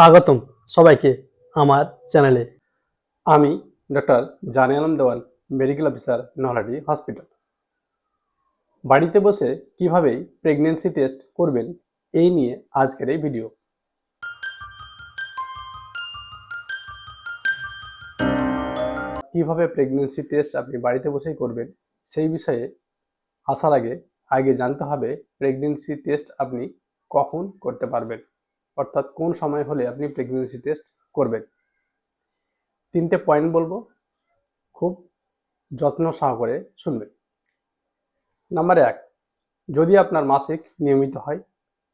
স্বাগতম সবাইকে আমার চ্যানেলে। আমি doctor Jane Alam Dewan medical officer, Nalhati hospital. বাড়িতে বসে কীভাবে প্রেগনেন্সি টেস্ট করবেন, এই নিয়ে আজকের এই ভিডিও। কীভাবে প্রেগনেন্সি টেস্ট আপনি বাড়িতে বসেই করবেন, সেই বিষয়ে আসার আগে আগে জানতে হবে প্রেগনেন্সি টেস্ট আপনি কখন করতে পারবেন। অর্থাৎ কোন সময় হলে আপনি প্রেগনেন্সি টেস্ট করবেন। তিনটে পয়েন্ট বলব, খুব যত্ন সহকারে শুনবেন। নাম্বার এক, যদি আপনার মাসিক নিয়মিত হয়,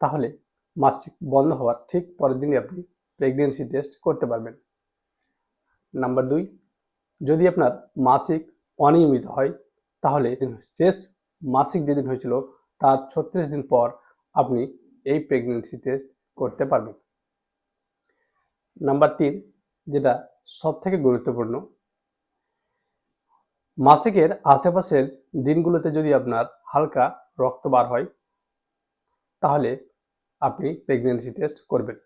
তাহলে মাসিক বন্ধ হওয়ার ঠিক পরের দিনই আপনি প্রেগনেন্সি টেস্ট করতে পারবেন। নাম্বার দুই, যদি আপনার মাসিক অনিয়মিত হয়, তাহলে শেষ মাসিক যেদিন হয়েছিল, তার ছত্রিশ দিন পর আপনি এই প্রেগনেন্সি টেস্ট করতে পারবেন নাম্বার তিন, যেটা সব থেকে গুরুত্বপূর্ণ, মাসিকের আশেপাশের দিনগুলোতে যদি আপনার হালকা রক্ত বার হয়, তাহলে আপনি প্রেগনেন্সি টেস্ট করবেন।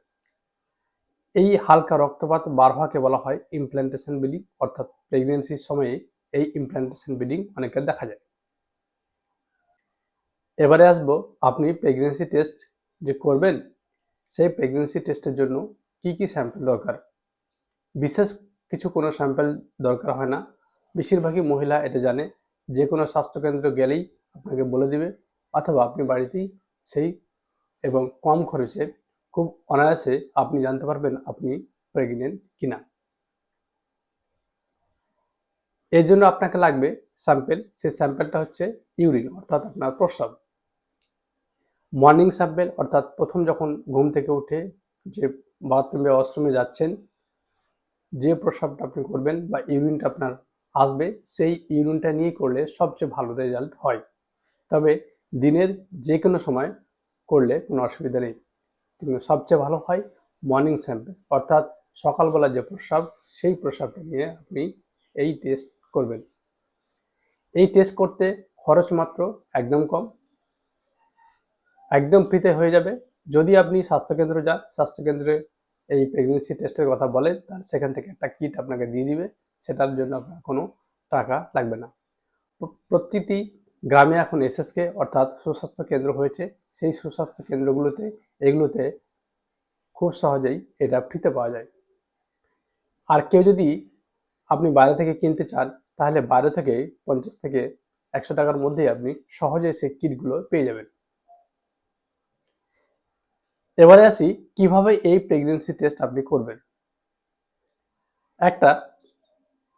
এই হালকা রক্তপাত বার হওয়াকে বলা হয় ইমপ্ল্যান্টেশন ব্লিডিং অর্থাৎ প্রেগনেন্সির সময়ে এই ইমপ্ল্যান্টেশন ব্লিডিং অনেকের দেখা যায়। এবারে আসব, আপনি প্রেগনেন্সি টেস্ট যে করবেন সেই প্রেগনেন্সি টেস্টের জন্য কি কি স্যাম্পল দরকার? বিশেষ কিছু কোনো স্যাম্পল দরকার হয় না। বেশিরভাগই মহিলা এটা জানে। যে কোনো স্বাস্থ্যকেন্দ্র গেলেই আপনাকে বলে দিবে, অথবা আপনি বাড়িতেই সেই এবং কম খরচে খুব অনায়াসে আপনি জানতে পারবেন আপনি প্রেগনেন্ট কিনা। এর জন্য আপনাকে লাগবে স্যাম্পেল সেই স্যাম্পেলটা হচ্ছে ইউরিন অর্থাৎ আপনার প্রস্রাব। মর্নিং স্যাম্পেল অর্থাৎ প্রথম যখন ঘুম থেকে উঠে যে বাথরুমে, ওয়াশরুমে যাচ্ছেন, যে প্রস্রাবটা আপনি করবেন বা ইউরিনটা আপনার আসবে, সেই ইউরিনটা নিয়ে করলে সবচেয়ে ভালো রেজাল্ট হয়। তবে দিনের যে কোনো সময় করলে কোনো অসুবিধা নেই। কিন্তু সবচেয়ে ভালো হয় মর্নিং স্যাম্পল অর্থাৎ সকালবেলা যে প্রস্রাব, সেই প্রস্রাবটা নিয়ে আপনি এই টেস্ট করবেন। এই টেস্ট করতে খরচ মাত্র একদম কম একদম ফ্রিতে হয়ে যাবে। যদি আপনি স্বাস্থ্যকেন্দ্র যান, স্বাস্থ্যকেন্দ্রে এই প্রেগনেন্সি টেস্টের কথা বলে তাহলে সেখান থেকে একটা কিট আপনাকে দিয়ে দিবে। সেটার জন্য আপনার কোনো টাকা লাগবে না। প্র- প্রতিটি গ্রামে এখন এসএসকে অর্থাৎ সুস্বাস্থ্য কেন্দ্র হয়েছে। সেই সুস্বাস্থ্য কেন্দ্রগুলোতে, এগুলোতে খুব সহজেই এটা ফ্রিতে পাওয়া যায়। আর কেউ যদি আপনি বাইরে থেকে কিনতে চান, তাহলে বাইরে থেকে পঞ্চাশ থেকে একশো টাকার মধ্যেই আপনি সহজে সেই কিটগুলো পেয়ে যাবেন। এবারে আসি, কীভাবে এই প্রেগনেন্সি টেস্ট আপনি করবেন? একটা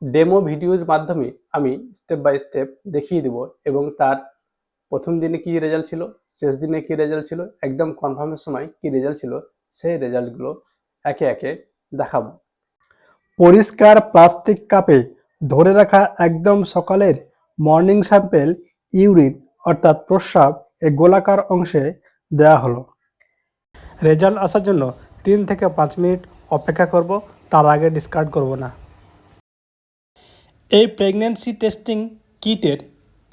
ডেমো ভিডিওর মাধ্যমে আমি স্টেপ বাই স্টেপ দেখিয়ে দেব এবং তার প্রথম দিনে কি রেজাল্ট ছিল, শেষ দিনে কি রেজাল্ট ছিল, একদম কনফার্মের সময় কি রেজাল্ট ছিল, সেই রেজাল্টগুলো একে একে দেখাবো। পরিষ্কার প্লাস্টিক কাপে ধরে রাখা একদম সকালের মর্নিং স্যাম্পেল ইউরিন অর্থাৎ প্রস্রাব এ গোলাকার অংশে দেওয়া হলো। রেজাল্ট আসার জন্য তিন থেকে পাঁচ মিনিট অপেক্ষা করব, তার আগে ডিসকার্ড করব না। এই প্রেগনেন্সি টেস্টিং কিটের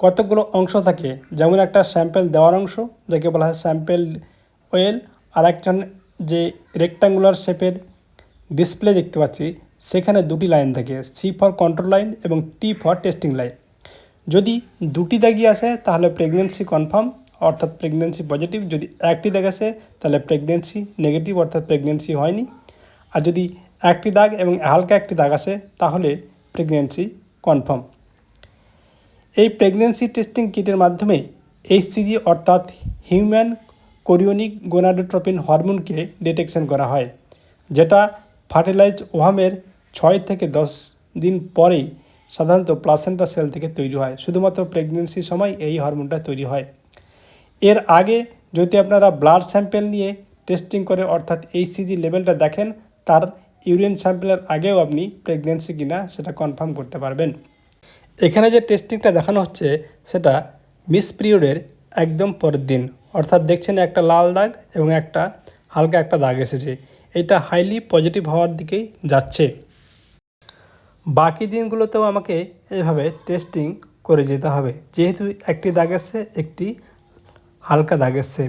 কতগুলো অংশ থাকে? যেমন একটা স্যাম্পেল দেওয়ার অংশ, যাকে বলা হয় স্যাম্পেল ওয়েল আর একজন যে রেক্টাঙ্গুলার শেপের ডিসপ্লে দেখতে পাচ্ছি, সেখানে দুটি লাইন থাকে সি ফর কন্ট্রোল লাইন এবং টি ফর টেস্টিং লাইন যদি দুটি দাগি আসে, তাহলে প্রেগনেন্সি কনফার্ম অর্থাৎ প্রেগনেন্সি পজিটিভ যদি একটি দাগ আসে তাহলে প্রেগনেন্সি নেগেটিভ অর্থাৎ প্রেগনেন্সি হয়নি। আর যদি একটি দাগ এবং হালকা একটি দাগ আসে তাহলে প্রেগনেন্সি কনফার্ম এই প্রেগনেন্সি টেস্টিং কিটের মাধ্যমে এইচসিজি অর্থাৎ হিউম্যান কোরিওনিক গোনাডোট্রপিন হরমোনকে ডিটেকশন করা হয়, যেটা ফার্টিলাইজ ওভামের ছয় থেকে দশ দিন পরেই সাধারণত প্লাসেন্টা সেল থেকে তৈরি হয়। শুধুমাত্র প্রেগনেন্সির সময় এই হরমোনটা তৈরি হয়। এর আগে যদি আপনারা ব্লাড স্যাম্পেল নিয়ে টেস্টিং করে অর্থাৎ এইচসিজি লেভেলটা দেখেন, তার ইউরিন স্যাম্পেলের আগেও আপনি প্রেগনেন্সি কিনা সেটা কনফার্ম করতে পারবেন। এখানে যে টেস্টিংটা দেখানো হচ্ছে, সেটা মিস পিরিয়ডের একদম পরের দিন। অর্থাৎ দেখছেন একটা লাল দাগ এবং একটা হালকা একটা দাগ এসেছে। এটা হাইলি পজিটিভ হওয়ার দিকেই যাচ্ছে। বাকি দিনগুলোতেও আমাকে এভাবে টেস্টিং করে যেতে হবে। যেহেতু একটি দাগ এসছে, একটি হালকা দাগ এসছে।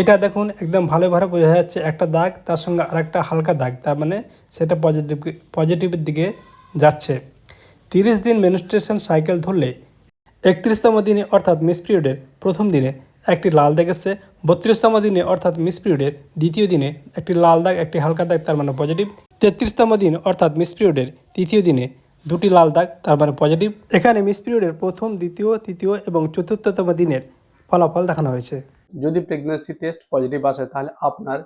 এটা দেখুন, একদম ভালোভাবে বোঝা যাচ্ছে একটা দাগ, তার সঙ্গে আরেকটা হালকা দাগ, তার মানে সেটা পজিটিভ পজিটিভের দিকে যাচ্ছে। তিরিশ দিন মেনস্ট্রেশন সাইকেল ধরলে একত্রিশতম দিনে অর্থাৎ মিস পিরিয়ডের প্রথম দিনে একটি লাল দাগ এসছে, বত্রিশতম দিনে অর্থাৎ মিস পিরিয়ডের দ্বিতীয় দিনে একটি লাল দাগ, একটি হালকা দাগ, তার মানে পজিটিভ তেত্রিশতম দিন অর্থাৎ মিস পিরিয়ডের তৃতীয় দিনে দুটি লাল দাগ, তার মানে পজিটিভ এখানে মিস পিরিয়ডের প্রথম, দ্বিতীয়, তৃতীয় এবং চতুর্থতম দিনের ফলাফল দেখানো হয়েছে। যদি প্রেগন্যান্সি টেস্ট পজিটিভ আসে, তাহলে আপনার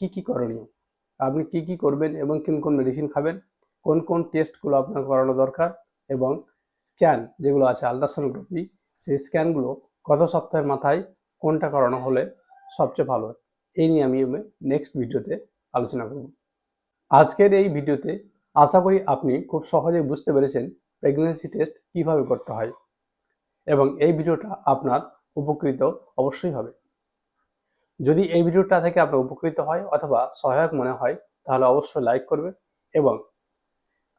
কি কি করণীয়? আপনি কি কি করবেন এবং কোন কোন মেডিসিন খাবেন? কোন কোন টেস্টগুলো আপনার করানো দরকার? এবং স্ক্যান যেগুলো আছে আলট্রাসোনোগ্রাফি সেই স্ক্যানগুলো কত সপ্তাহের মাথায় কোনটা করানো হলে সবচেয়ে ভালো? এই নিয়ে আমি নেক্সট ভিডিওতে আলোচনা করব। আজকের এই ভিডিওতে আশা করি আপনি খুব সহজেই বুঝতে পেরেছেন প্রেগনেন্সি টেস্ট কীভাবে করতে হয়। এবং এই ভিডিওটা আপনার উপকৃত অবশ্যই হবে। যদি এই ভিডিওটা থেকে আপনার উপকৃত হয় অথবা সহায়ক মনে হয়, তাহলে অবশ্যই লাইক করবে এবং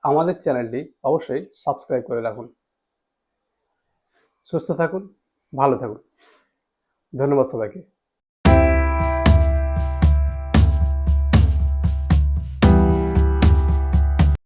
আমাদের চ্যানেলটি অবশ্যই সাবস্ক্রাইব করে রাখুন। সুস্থ থাকুন, ভালো থাকুন। ধন্যবাদ সবাইকে।